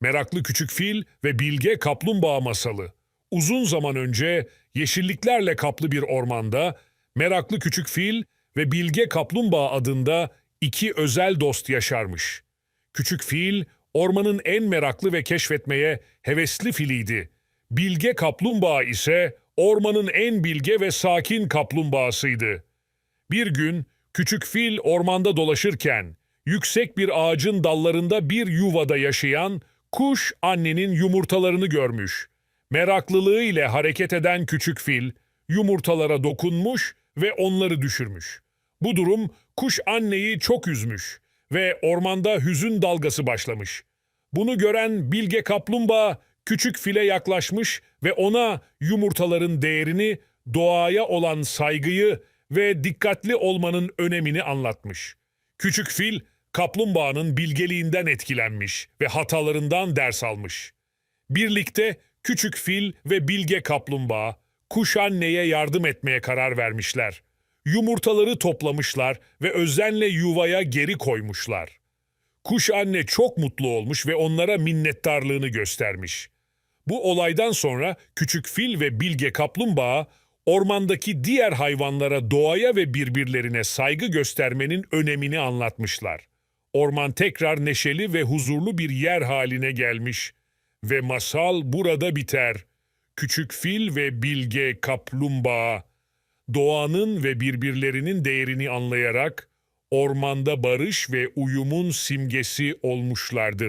Meraklı Küçük Fil ve Bilge Kaplumbağa Masalı. Uzun zaman önce yeşilliklerle kaplı bir ormanda Meraklı Küçük Fil ve Bilge Kaplumbağa adında iki özel dost yaşarmış. Küçük Fil ormanın en meraklı ve keşfetmeye hevesli filiydi. Bilge Kaplumbağa ise ormanın en bilge ve sakin kaplumbağasıydı. Bir gün küçük fil ormanda dolaşırken yüksek bir ağacın dallarında bir yuvada yaşayan kuş annenin yumurtalarını görmüş. Meraklılığı ile hareket eden küçük fil yumurtalara dokunmuş ve onları düşürmüş. Bu durum kuş anneyi çok üzmüş ve ormanda hüzün dalgası başlamış. Bunu gören bilge kaplumbağa küçük file yaklaşmış ve ona yumurtaların değerini, doğaya olan saygıyı ve dikkatli olmanın önemini anlatmış. Küçük fil kaplumbağanın bilgeliğinden etkilenmiş ve hatalarından ders almış. Birlikte küçük fil ve bilge kaplumbağa kuş anneye yardım etmeye karar vermişler. Yumurtaları toplamışlar ve özenle yuvaya geri koymuşlar. Kuş anne çok mutlu olmuş ve onlara minnettarlığını göstermiş. Bu olaydan sonra küçük fil ve bilge kaplumbağa ormandaki diğer hayvanlara doğaya ve birbirlerine saygı göstermenin önemini anlatmışlar. Orman tekrar neşeli ve huzurlu bir yer haline gelmiş ve masal burada biter. Küçük fil ve bilge kaplumbağa doğanın ve birbirlerinin değerini anlayarak ormanda barış ve uyumun simgesi olmuşlardır.